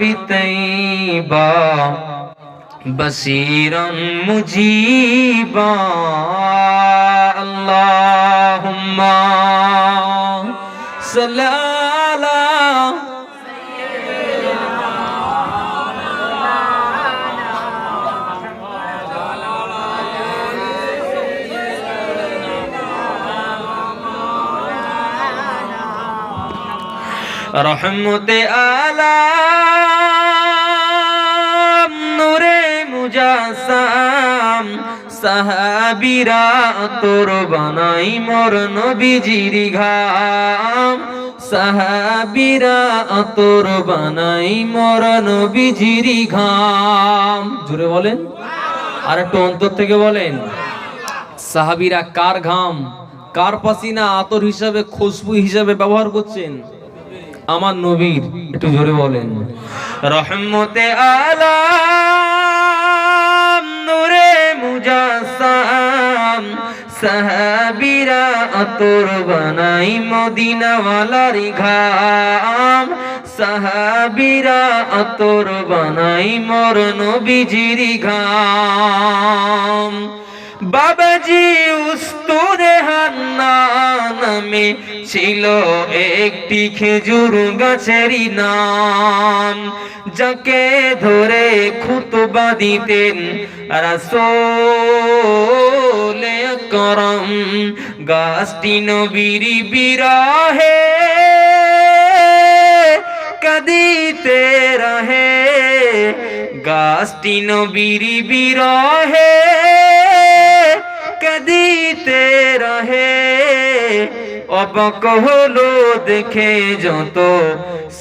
بطيبا بصيرا مجيبا اللهم صل على رحمت آلہ সাহাবিরা তোর বানাই মোর নবীজির ঘাম। সাহাবিরা তোর বানাই মোর নবীজির ঘাম। জুড়ে বলেন। আর একটু অন্তর থেকে বলেন। সাহাবিরা কার ঘাম? কার পাসিনা আতর হিসাবে, খুশবু হিসাবে ব্যবহার করছেন? আমার নবীর। একটু জোরে বলেন। রহমতে নূরে মুজাসাম সাহাবিরা আতর বানাই মদিনাওয়ালার ঘাম। সাহাবিরা আতর বানাই মর নবীজির ঘাম। বাবাজি উস্তুরে নামে ছিল একটি খেজুর গাছেরই নাম যাকে ধরে খুতবা দিতেন রাসূল করম গাছটি নবীর বিরাহে কদিতে রহে। গাছটি নবীর বিরহে কদিতে রহে। অবক হলো দেখে যত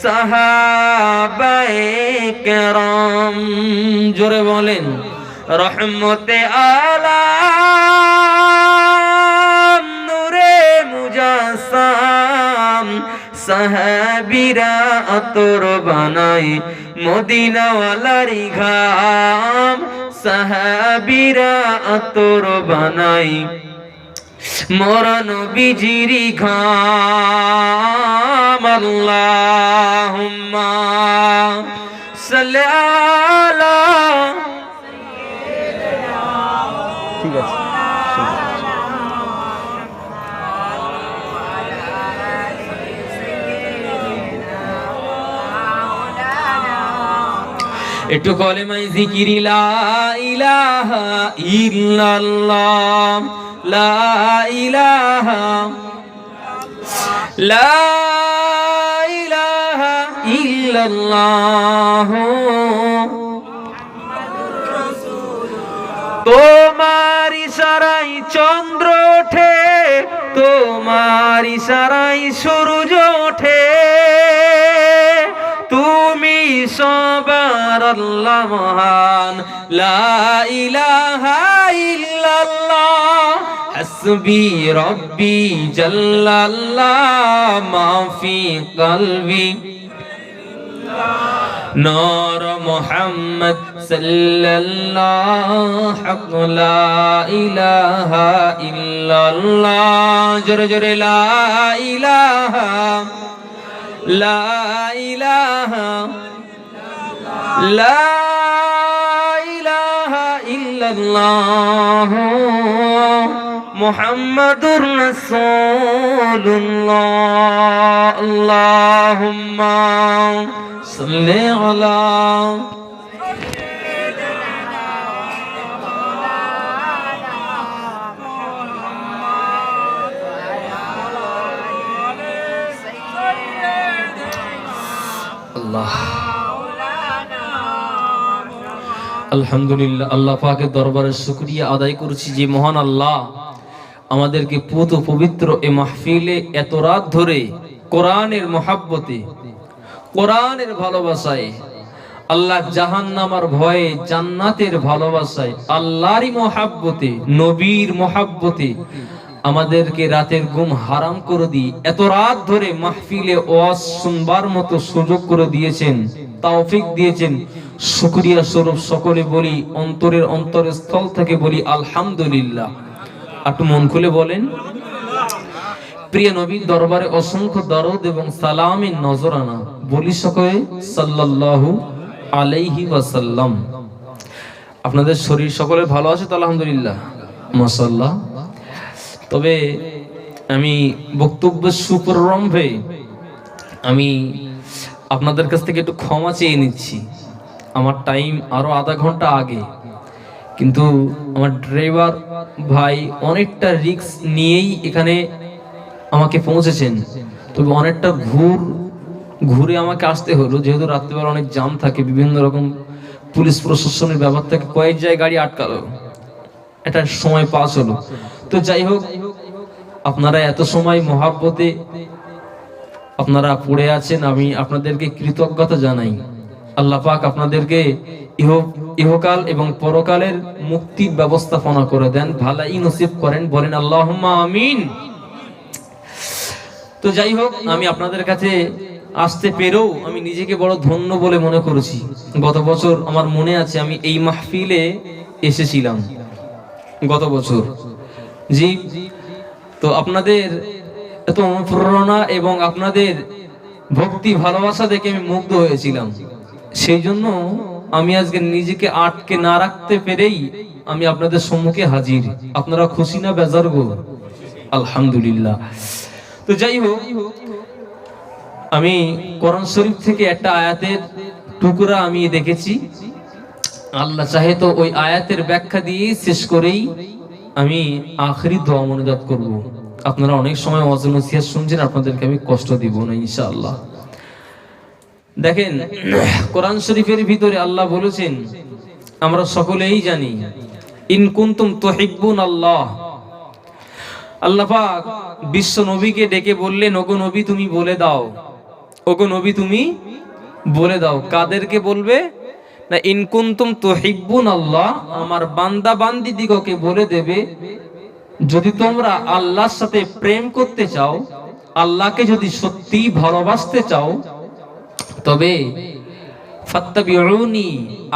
সাহাবায়ে জোরে বলেন রহমতে আলাম নূরে মুজাসাম। সাহাবিরা আতর বানাই মদিনাওয়ালারি ঘাম। সাহাবিরা আতর বানাই মরণ বিজিরি ঘাম। আল্লাহুম্মা সাল্লি আলা ঠিক আছে। একটু কলেমাই জিকিরি লা ইলাহা ইল্লাল্লাহ তোমার চন্দ্র ওঠে তোমার ইশারাই সূর্য ওঠে। সবার আল্লাহ মহান লা ইলাহা ইল্লাল্লাহ হাসবি রব্বি জাল্লাল্লাহ মাফি কলবি نور محمد صلى الله حق لا إله إلا الله جر جر لا إله لا إله لا إله إلا الله محمد رسول الله اللهم صل على الله আলহামদুলিল্লাহ, আল্লাহ পাকের দরবারে শুকরিয়া আদায় করছি যে মহান আল্লাহ আমাদেরকে পুত পবিত্র এ মাহফিলে এত রাত ধরে কোরআনের মহাব্বতে, কোরআনের ভালোবাসায়, আল্লাহ জাহান্নামার ভয়ে জান্নাতের ভালোবাসায়, আল্লাহরই মহাব্বতে, নবীর মহাব্বতে আমাদেরকে রাতের ঘুম হারাম করে দিয়ে এত রাত ধরে মাহফিলে ওয়াজ শুনবার মতো সুযোগ করে দিয়েছেন তাওফিক দিয়েছেন। শুকরিয়া স্বরূপ সকলে বলি, অন্তরের অন্তরস্থল থেকে বলি, আলহামদুলিল্লাহ। একটু মন খুলে বলেন। প্রিয় নবীর দরবারে অসংখ্য দরদ এবং সালামের নজরানা বলি সকলে, সাল্লাল্লাহু আলাইহি ওয়াসাল্লাম। আপনাদের শরীর সকলে ভালো আছে তো আলহামদুলিল্লাহ? মাশাল্লাহ তবে আমি বক্তব্যের সুপ্রারম্ভে আমি আপনাদের কাছ থেকে একটু ক্ষমা চেয়ে নিচ্ছি। আমার টাইম আরও আধা ঘণ্টা আগে। কিন্তু আমার ড্রাইভার ভাই অনেকটা রিস্ক নিয়েই এখানে আমাকে পৌঁছেছেন। তবে অনেকটা ঘুর, ঘুরে আমাকে আসতে হলো। যেহেতু রাত্রিবেলা অনেক জাম থাকে, বিভিন্ন রকম পুলিশ প্রশাসনের ব্যাপার থেকে, কয়েক জায়গায় গাড়ি আটকালো। একটা সময় পাস হলো। তো যাই হোক, আপনারা এত সময় মহাব্বতে আপনারা পড়ে আছেন, আমি আপনাদেরকে কৃতজ্ঞতা জানাই। আল্লাহ পাক আপনাদেরকে ইহকাল এবং পরকালের মুক্তির ব্যবস্থাপনা করে দেন, ভালাই নসিব করেন, বলেন আল্লাহ আমিন। তো যাই হোক, আমি আপনাদের কাছে আসতে পেরেও আমি নিজেকে বড় ধন্য বলে মনে করেছি। গত বছর আমার মনে আছে আমি এই মাহফিলে এসেছিলাম। গত বছর। জি, তো আপনাদের এত অনুপ্রেরণা এবং আপনাদের ভক্তি ভালোবাসা দেখে আমি মুগ্ধ হয়েছিলাম। সেই জন্য আমি আজকে নিজেকে আটকে না রাখতে পেরেই আমি আপনাদের সম্মুখে হাজির। আপনারা খুশি না বেজার গো? আলহামদুলিল্লাহ। তো যাই হোক, আমি কোরআন শরীফ থেকে একটা আয়াতের টুকরা আমি দেখেছি। আল্লাহ চাহে তো ওই আয়াতের ব্যাখ্যা দিয়ে শেষ করেই আমি আখরি দোয়া মনোজাত করব। আপনারা অনেক সময় নসিহত শুনছেন, আপনাদেরকে আমি কষ্ট দিব না, ইনশাআল্লাহ। দেখেন, কোরআন শরীফের ভিতরে আল্লাহ বলেছেন, আমরা সকলেই জানি, ইন কুনতুম তুহিব্বুন আল্লাহ। আল্লাহ পাক বিশ্ব নবীকে ডেকে বললেন, ওগো নবী, তুমি বলে দাও। ওগো নবী, তুমি বলে দাও। কাদেরকে বলবে? না ইনকুন্তুম তুহিব্বুন আল্লাহ। আমার বান্দা বান্দি দিগকে বলে দেবে, যদি তোমরা আল্লাহর সাথে প্রেম করতে চাও, আল্লাহকে যদি সত্যি ভালোবাসতে চাও তবে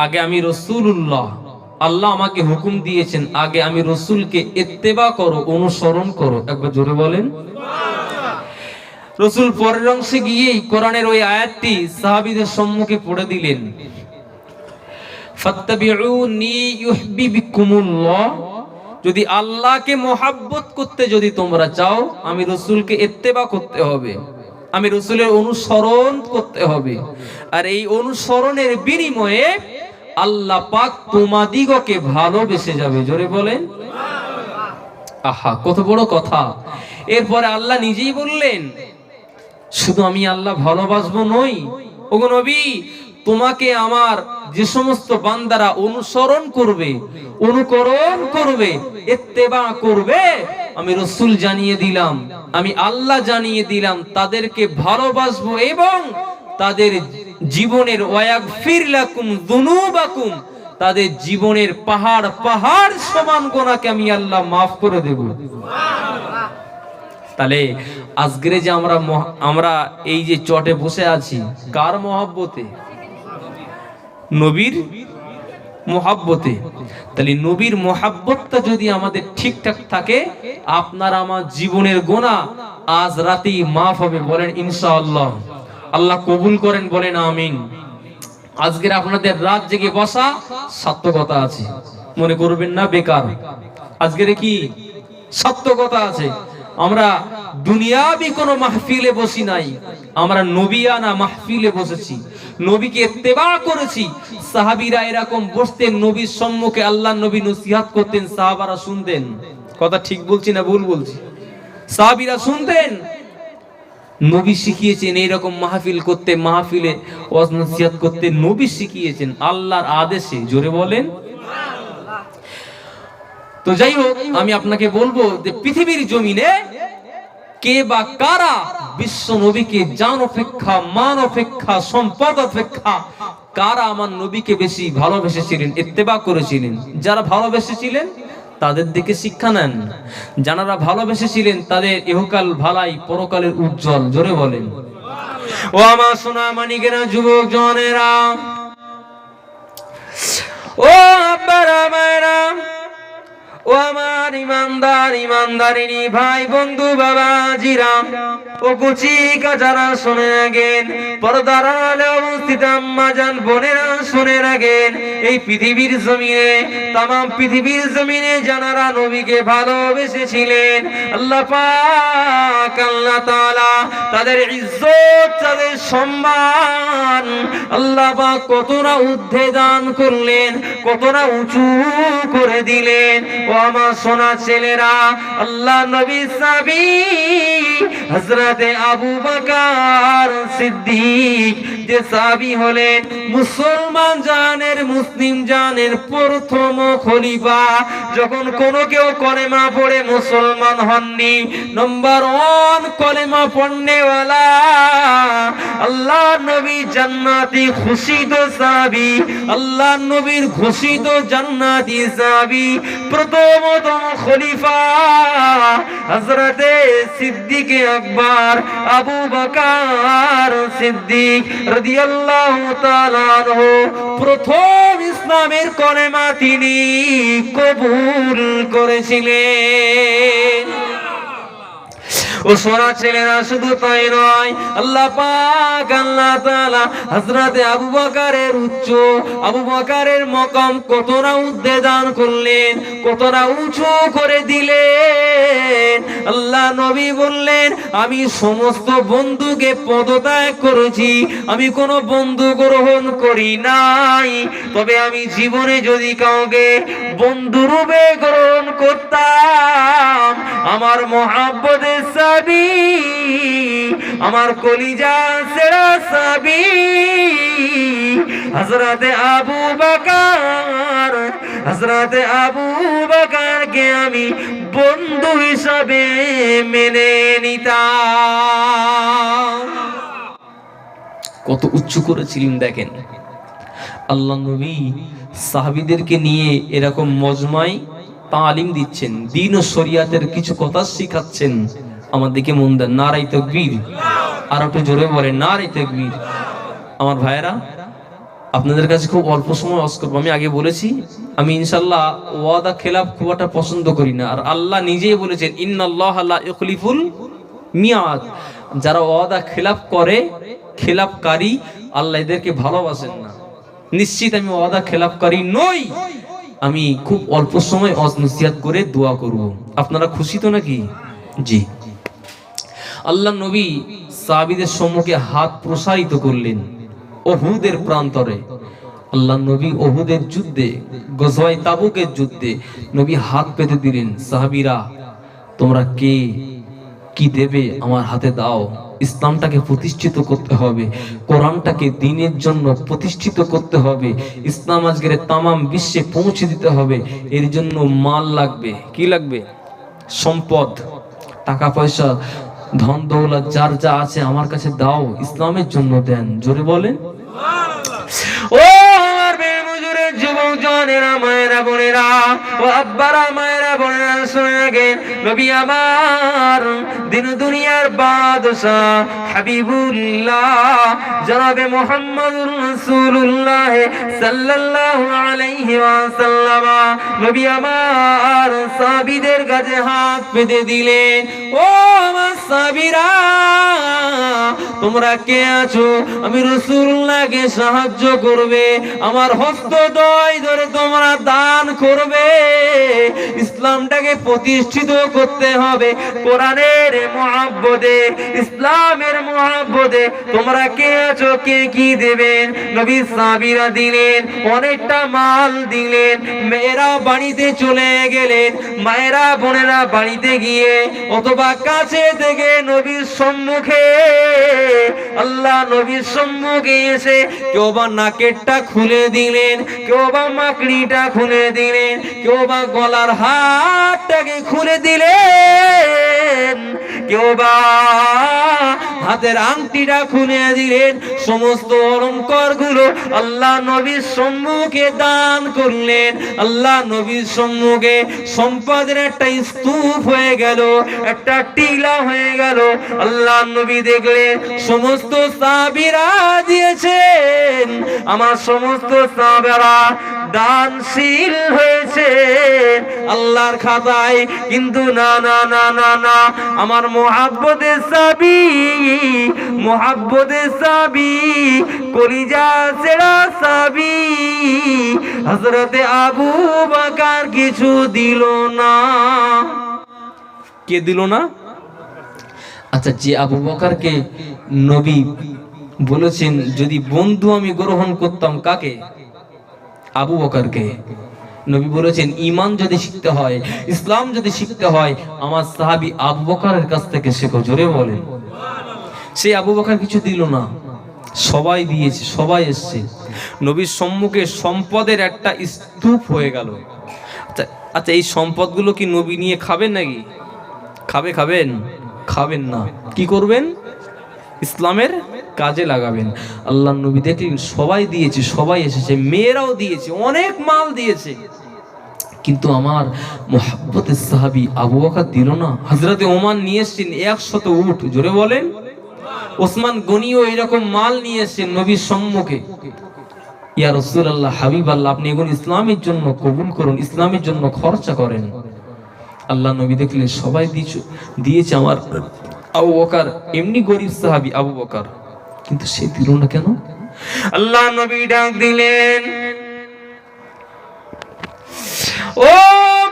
আগে আমি রাসূলুল্লাহ। আল্লাহ আমাকে হুকুম দিয়েছেন, আগে আমি রসুলকে ইত্তেবা করো, অনুসরণ করো। একবার জোরে বলেন। রসুল পরের অংশে গিয়েই কোরআনের ওই আয়াতটি সাহাবীদের সম্মুখে পড়ে দিলেন। যদি আল্লাহকে মোহাব্বত করতে যদি তোমরা চাও, আমি রসুলকে ইত্তেবা করতে হবে। আমি রসুলের অনুসরণ করতে হবে। আর এই অনুসরণের বিনিময়ে আল্লাহ পাক তোমাদিগকে ভালোবেসে যাবে। জোরে বলেন। আহা, কত বড় কথা। এরপরে আল্লাহ নিজেই বললেন, শুধু আমি আল্লাহ ভালোবাসবো নই। ওগো নবী, তোমাকে আমার যে সমস্ত বান্দারা অনুসরণ করবে, অনুকরণ করবে, ইত্তেবা করবে আমি রসুল জানিয়ে দিলাম, আমি আল্লাহ জানিয়ে দিলাম, তাদেরকে ভালোবাসবো এবং তাদের জীবনের ওয়াক ফিরলাকুম দুনুবাকুম তাদের জীবনের পাহাড় পাহাড় সমান গোনাকে আমি আল্লাহ মাফ করে দেব। তাহলে আজকের যে আমরা আমরা এই যে চটে বসে আছি, কার মহাব্বতে? নবীর মোহাব্বতে। তাহলে নবীর মোহাব্বতটা যদি আমাদের ঠিকঠাক থাকে, আপনার আমার জীবনের গোনা আজ রাতেই মাফ হবে বলেন ইনশাআল্লাহ। আল্লাহ কবুল করেন বলেন আমিন। আজকের আপনাদের রাত জেগে বসা সার্থকতা আছে। মনে করবেন না, বেকার। আজকের কি? সার্থকতা আছে। আমরা দুনিয়াবি কোনো মাহফিলে বসি নাই। আমরা নবিয়ানা মাহফিলে বসেছি। নবীকে ইত্তেবা করেছি। সাহাবীরা এরকম বসতেন, নবীর সম্মুখে আল্লাহ নবী নসিহাত করতেন, সাহাবারা শুনতেন। কথা ঠিক বলছি না ভুল বলছি? সাহাবিরা শুনতেন? নবী শিখিয়েছেন এইরকম মাহফিল করতে, মাহফিলে করতে নবী শিখিয়েছেন। আল্লাহর আদেশে, জোরে বলেন। তো যাই হোক, আমি আপনাকে বলব যে পৃথিবীর জমিনে কে বা কারা বিশ্ব নবীকে জান অপেক্ষা, মান অপেক্ষা, সম্পদ অপেক্ষা, কারা আমার নবীকে বেশি ভালোবেসেছিলেন, ইত্তেবা করেছিলেন? যারা ভালোবেসেছিলেন, তাদের দিকে শিক্ষা নেন। যারা ভালোবেসেছিলেন, তাদের ইহকাল ভালাই পরকালের উজ্জ্বল, জোরে বলেন। ও আমার সোনা মানিকেরা যুবক জনেরা, ও আব্বারা, মায়েরা ও আমার ইমানদার, ইমানদারিনী ভাই, বন্ধু বাবা, জিরাম। ও কুচি কাজারা অবস্থিত আম্মা জান, বোনেরা এই পৃথিবীর জমিনে তাম পৃথিবীর জমিনে যারা নবীকে ভালোবেসেছিলেন। আল্লাহ পাক, আল্লাহ তাদের ইজ্জত, তাদের সম্মান আল্লাহ পাক কতটা ঊর্ধ্বে দান করলেন, কতটা উঁচু করে দিলেন। আমার সোনা ছেলেরা আল্লাহ নবী সাবি হযরতে আবু বকর সিদ্দিক যে সাবি হলেন, মুসলমান জানের, মুসলিম জানের প্রথম খলিফা। যখন কোন কেউ কলেমা পড়ে মুসলমান হননি নম্বর ওয়ান কলেমা পড়নেওয়ালা আল্লাহ নবী জান্নাতি খুশিদ সাবি আল্লাহ নবীর ঘোষিত জান্নাতি সাবি প্রথমতম খলিফা হযরতে সিদ্দিকে আকবর আবু বকার সিদ্দিক রাদিয়াল্লাহু তাআলা প্রথম ইসলামের কলেমা তিনি কবুল করেছিলেন। ও সোনা ছেলেরা শুধু তাই নয়, আল্লাহ পাক, আল্লাহ তাআলা হযরতে আবু বকরের উচ্চ, আবু বকরের মকাম কতটা উদ্দে করলেন, কতটা উঁচু করে দিলেন। আল্লাহ নবী বললেন, আমি সমস্ত বন্ধুকে পদত্যাগ করেছি, আমি কোনো বন্ধু গ্রহণ করি নাই, তবে আমি জীবনে যদি কাউকে বন্ধুরূপে গ্রহণ করতাম আমার মহাব্বতের সাবি, আমার কলিজা সেরা সাবি। হজরতে আবু বাকার হজরতে আবু বাকারকে আমি বন্ধু হিসাবে মেনে নিতাম। কত উচ্চ করেছিলেন দেখেন। আল্লাহ নবী সাহাবিদেরকে নিয়ে এরকম মজমাই তালিম দিচ্ছেন, দিন ও শরিয়াতের কিছু কথা শিখাচ্ছেন। আমাদেরকে মন দেন নারাই তকবীর। আর একটু জোরে বলে নারাই তকবীর। আমার ভাইয়েরা, আপনাদের কাছে খুব অল্প সময় অস করব। আমি আগে বলেছি, আমি ইনশাল্লাহ ওয়াদা, খেলাফ খুব একটা পছন্দ করি না। আর আল্লাহ নিজেই বলেছেন, ইন্নাল্লাহ আল্লাহ ইখলিফুল মিয়াদ। যারা ওয়াদা, খেলাফ করে, খেলাফকারী, আল্লাহ এদেরকে ভালোবাসেন না। নিশ্চিত আমি ওয়াদা, খেলাফকারী নই। আমি খুব অল্প সময় অজনসিয়াত করে দোয়া করব। আপনারা খুশি তো নাকি? জি। আল্লাহ নবী সাহাবিদের সম্মুখে হাত প্রসারিত করলেন অহুদের প্রান্তরে। আল্লাহ নবী অহুদের যুদ্ধে গজওয়াই তাবুকের যুদ্ধে নবী হাত পেতে দিলেন। সাহাবিরা, তোমরা কে? কি দেবে আমার হাতে দাও। ইসলামটাকে প্রতিষ্ঠিত করতে হবে। কোরআনটাকে দিনের জন্য প্রতিষ্ঠিত করতে হবে। ইসলাম আজকের তামাম বিশ্বে পৌঁছে দিতে হবে। এর জন্য মাল লাগবে। কি লাগবে? সম্পদ। টাকা পয়সা ধন দৌলত যার যা আছে আমার কাছে দাও। ইসলামের জন্য দেন। জোরে বলেন ও আমার বেমুজুরের যুবক জনেরা বোনেরা, ও আব্বারা বোনেরা, শুনে নবী আমার দিন দুনিয়ার বাদশাহ হাবিবুল্লাহ, জনাবে মোহাম্মদুর রাসূলুল্লাহ সাল্লাল্লাহু আলাইহি ওয়াসাল্লাম। নবী আমার সাহাবীদের কাছে হাত পেতে দিলেন তোমরা কে আছো? আমি রসুল্লাহকে সাহায্য করবে। আমার হস্তদয় ধরে তোমরা দান করবে। ইসলামটাকে প্রতিষ্ঠিত করতে হবে। কোরআনের মহাব্বদে ইসলামের মহাব্বদে তোমরা কে আছো? কে কি দেবেন? নবী সাবিরা দিলেন, অনেকটা মাল দিলেন। মেয়েরা বাড়িতে চলে গেলেন, মায়েরা বোনেরা বাড়িতে গিয়ে অথবা কাছে থেকে নবীর সম্মুখে। আল্লাহ নবীর সম্মুখে এসে কেউ বা নাকেরটা খুলে দিলেন, কেউ বা মাকড়িটা খুলে দিলেন, কেউ বা গলার হাতটাকে খুলে দিলেন। কেউ বা হাতের আংটিটা খুলে দিলেন, সমস্ত অলঙ্কারগুলো আল্লাহ নবীর সম্মুখে দান করলেন। আল্লাহ নবীর সম্মুখে সম্পদের একটা স্তূপ হয়ে গেল, একটা টিলা হয়ে গেল। আল্লাহ নবী দেখলেন, সমস্ত সাবিরা দিয়েছেন। আমার সমস্ত সাবেরা দানশীল হয়েছে। আল্লাহর খাতায় কিন্তু না না না না না। আমার মোহাব্বতের সাবি মোহাব্বতের সাবি কলিজা সেরা সাবি হজরতে আবু বাকার কিছু দিল না। কে দিল না? আচ্ছা যে আবু বকারকে নবী বলেছেন, যদি বন্ধু আমি গ্রহণ করতাম কাকে? আবু বকারকে। নবী বলেছেন ইমান যদি শিখতে হয়, ইসলাম যদি শিখতে হয়, আমার সাহাবী আবু বকারের কাছ থেকে শেখো। জোরে বলেন। সেই আবু বকার কিছু দিল না। সবাই দিয়েছে, সবাই এসছে। নবীর সম্মুখে সম্পদের একটা স্তূপ হয়ে গেল। আচ্ছা আচ্ছা এই সম্পদগুলো কি নবী নিয়ে খাবেন নাকি? খাবে, খাবেন? খাবেন না। কি করবেন? ইসলামের কাজে লাগাবেন। আল্লাহ নবী দেখলেন, সবাই দিয়েছে, সবাই এসেছে, মেয়েরাও দিয়েছে, অনেক মাল দিয়েছে। কিন্তু আমার মোহাব্বতের সাহাবি আবু বকর দিল না। হজরতে ওমান নিয়ে এসছেন একশত উঠ জোরে বলেন। ওসমান গনিও এরকম মাল নিয়ে এসছেন নবীর সম্মুখে। ইয়া রসুল্লাহ হাবিব আল্লাহ আপনি এগুলো ইসলামের জন্য কবুল করুন, ইসলামের জন্য খরচা করেন। আল্লাহ নবী দেখলেন, সবাই দিয়েছে আমার আবু বকার, এমনি গরিব সাহাবি আবু বকার। কিন্তু সে দিল না কেন? আল্লাহ নবী ডাক দিলেন, ও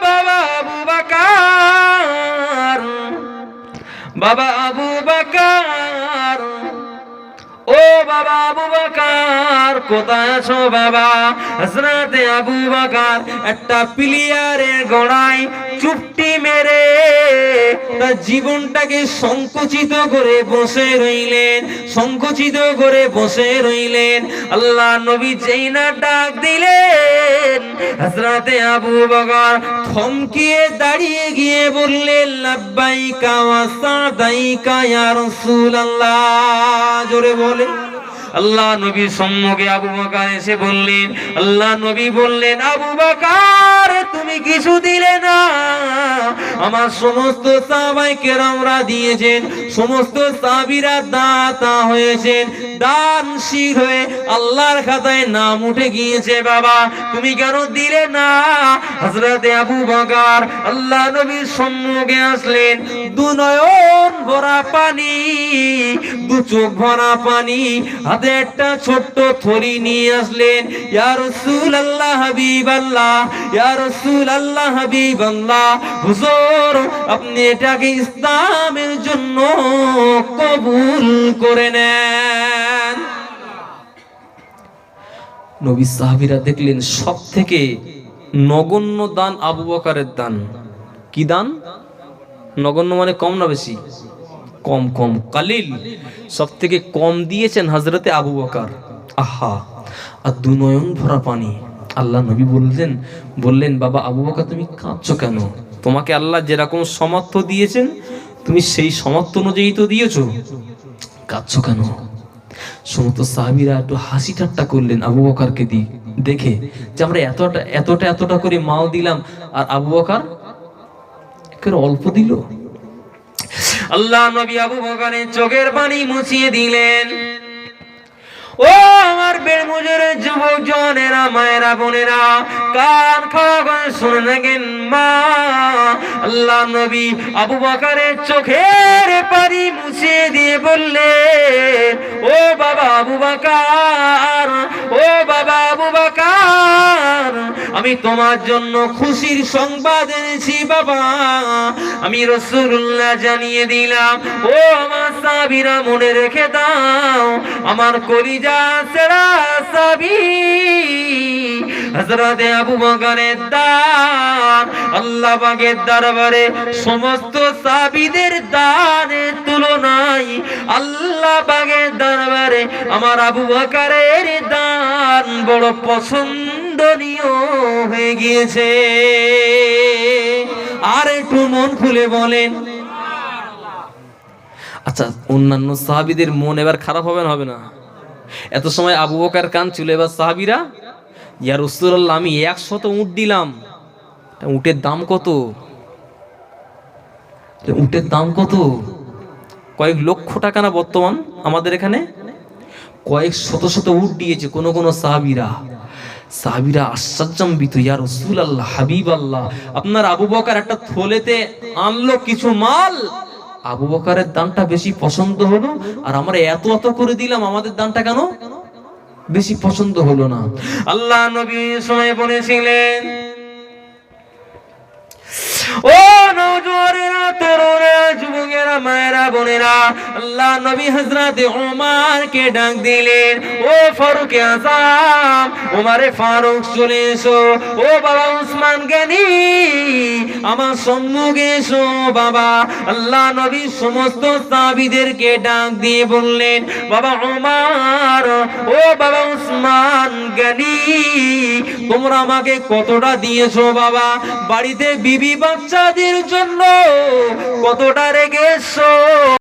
বাবা আবু বাকার, বাবা আবু ও বাবা আবু বাকার, কোথায় আছো বাবা? হজরতে আবু বাকার, একটা প্লেয়ারের গোড়ায় চুপটি মেরে তার জীবনটাকে সংকুচিত করে বসে রইলেন, সংকুচিত করে বসে রইলেন। আল্লাহ নবী যেই না ডাক দিলেন হজরতে আবু বকর থমকিয়ে দাঁড়িয়ে গিয়ে বললেন লাব্বাইকা ওয়া সাদাইকা ইয়া রাসূলুল্লাহ। জোরে বলে। আল্লাহ নবী সম্মুখে আবু বকর এসে বললেন, আল্লাহ নবী বললেন, আবু বকর, তুমি কিছু দিলে না। আমার সমস্ত সাহাবাই কেরামরা দিয়েছেন, সমস্ত সাহাবীরা দাতা হয়েছেন দানশীল হয়ে আল্লাহর খাতায় নাম উঠে গিয়েছে, বাবা। তুমি কেন দিলে না? হযরতে আবু বকর আল্লাহ নবীর সম্মুখে আসলেন দু নয়ন ভরা পানি দু চোখ ভরা পানি, হাতে একটা ছোট্ট থলি নিয়ে আসলেন। ইয়া রাসূলুল্লাহ, হাবিবাল্লাহ, ইয়া রাসূলুল্লাহ, হাবিবাল্লাহ, হুজুর, আপনি এটাকে ইসলামের জন্য কবুল করে নেন। নবী সাহাবীরা দেখলেন সব থেকে নগণ্য দান আবু বকারের দান। কি দান? নগণ্য মানে কম না বেশি? কম কম কালিল। সব থেকে কম দিয়েছেন হজরতে আবু বকার। আহা, আর দু নয়ন ভরা পানি। আল্লাহ নবী বললেন বললেন, বাবা আবু বকর, তুমি কাঁদছো কেন? তোমাকে আল্লাহ যেরকম সমর্থ দিয়েছেন, তুমি সেই সমর্থ অনুযায়ী তো দিয়েছ। কাঁদছো কেন? সমস্ত সাহাবিরা একটু হাসি ঠাট্টা করলেন আবু বকারকে দি, দেখে যে আমরা এতটা এতটা এতটা করে মাল দিলাম, আর আবু বকার অল্প দিল। আল্লাহ নবী আবু বকারের চোখের পানি মুছিয়ে দিলেন। ও আমার বেড়মুজের যুবক জনেরা, মায়েরা, বোনেরা, কান খাওয়া শুনে থাকেন, মা, আল্লাহ নবী আবু বকারের চোখের পানি মুছিয়ে দিয়ে বললেন, ও বাবা আবু বাকার, ও বাবা আমি তোমার জন্য খুশির সংবাদ এনেছি, বাবা। আমি রসুল্লাহ জানিয়ে দিলাম, ও আমার সাবিরা মনে রেখে দাও, আমার কলিজা সেরা সাবি হযরতে আবু বকরের দান, আল্লাহ পাকের দরবারে সমস্ত সাবিদের দানের তুলনায় আল্লাহ পাকের দরবারে আমার আবু বকরের দান বড় পছন্দনীয় হয়ে গিয়েছে। আর একটু মন খুলে বলেন। আচ্ছা অন্যান্য সাহাবিদের মন এবার খারাপ হবে না হবে না? এত সময় আবু বকার কান ছিল এবার সাহাবিরা, ইয়া রসুল্লাহ আমি একশত উট দিলাম। উটের দাম কত? উটের দাম কত? কয়েক লক্ষ টাকা না বর্তমান আমাদের এখানে? কয়েক শত শত উট দিয়েছে কোন কোন সাহাবিরা। সাহাবিরা আশ্চর্যান্বিত ইয়া রসুল আল্লাহ হাবিব আল্লাহ আপনার আবু বকার একটা থলেতে আনলো কিছু মাল? আবু বকারের দানটা বেশি পছন্দ হলো? আর আমরা এত এত করে দিলাম, আমাদের দানটা কেন? বেশি পছন্দ হলো না। আল্লাহ নবী সময় বলেছিলেন ও নওজোয়ানেরা তরুণেরা যুবকেরা মায়েরা বোনেরা, আল্লাহ নবী হযরতে ওমরকে ডাক দিলেন, ও ফারুক আযম ওমরে ফারুক চলে এসো, ও বাবা উসমান গনি, আমার সম্মুখে এসো বাবা, আল্লাহ নবী সমস্ত সাহাবীদেরকে ডাক দিয়ে বললেন, বাবা ওমর, ও বাবা উসমান গনি, তোমরা আমাকে কতটা দিয়েছ বাবা, বাড়িতে বিবি বাচ্চাদের জন্য কতটা রেগেছো?